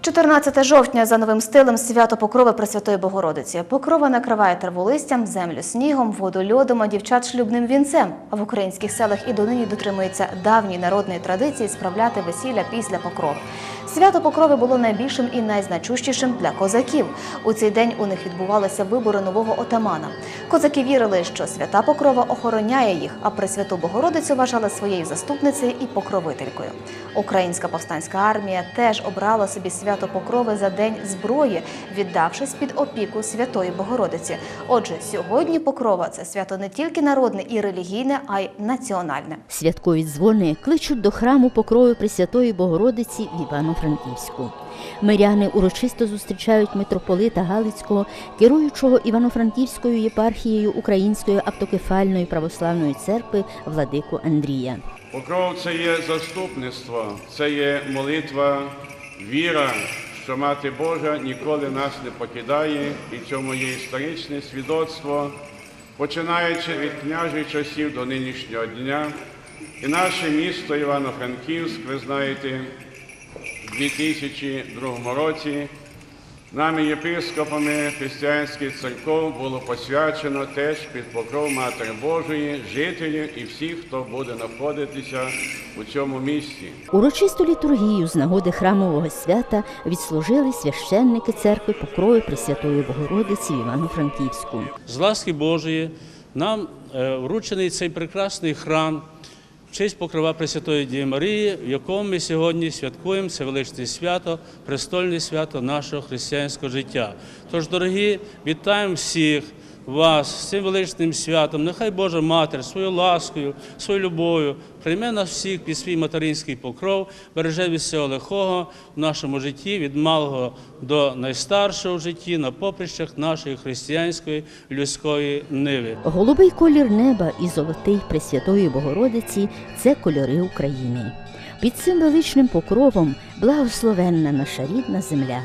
14 жовтня за новим стилем свято Покрови Пресвятої Богородиці. Покрова накриває траволистям, землю снігом, воду льодом, а дівчат шлюбним вінцем. А в українських селах і донині дотримується давньої народної традиції справляти весілля після покрови. Свято Покрови було найбільшим і найзначущішим для козаків. У цей день у них відбувалися вибори нового отамана. Козаки вірили, що свята Покрова охороняє їх, а Пресвяту Богородицю вважали своєю заступницею і покровителькою. Українська повстанська армія теж обрала собі свято Покрови за день зброї, віддавшись під опіку Святої Богородиці. Отже, сьогодні Покрова це свято не тільки народне і релігійне, а й національне. Святкові дзвони кличуть до храму покрою Пресвятої Богородиці в Івано-Франківську. Миряни урочисто зустрічають митрополита Галицького, керуючого Івано-Франківською єпархією Української автокефальної православної церкви владику Андрія. Покров це є заступництво, це є молитва, віра, що Мати Божа ніколи нас не покидає, і цьому є історичне свідоцтво, починаючи від княжих часів до нинішнього дня. І наше місто Івано-Франківськ, ви знаєте, в 2002 році нами єпископами християнських церков було посвячено теж під покров Матері Божої, жителів і всіх, хто буде знаходитися у цьому місті. Урочисту літургію з нагоди храмового свята відслужили священники церкви покрою Пресвятої Богородиці в Івано-Франківську. з ласки Божої нам е, вручений цей прекрасний храм в честь покрова Пресвятої Дії Марії, в якому ми сьогодні святкуємо це величне свято, престольне свято нашого християнського життя. Тож, дорогі, вітаємо всіх вас з цим величним святом. Нехай Божа Матір своєю ласкою, своєю любов'ю прийме нас всіх під свій материнський покров, береже від всього лихого в нашому житті, від малого до найстаршого в житті, на поприщах нашої християнської людської ниви. Голубий колір неба і золотий Пресвятої Богородиці це кольори України. Під цим величним покровом благословенна наша рідна земля.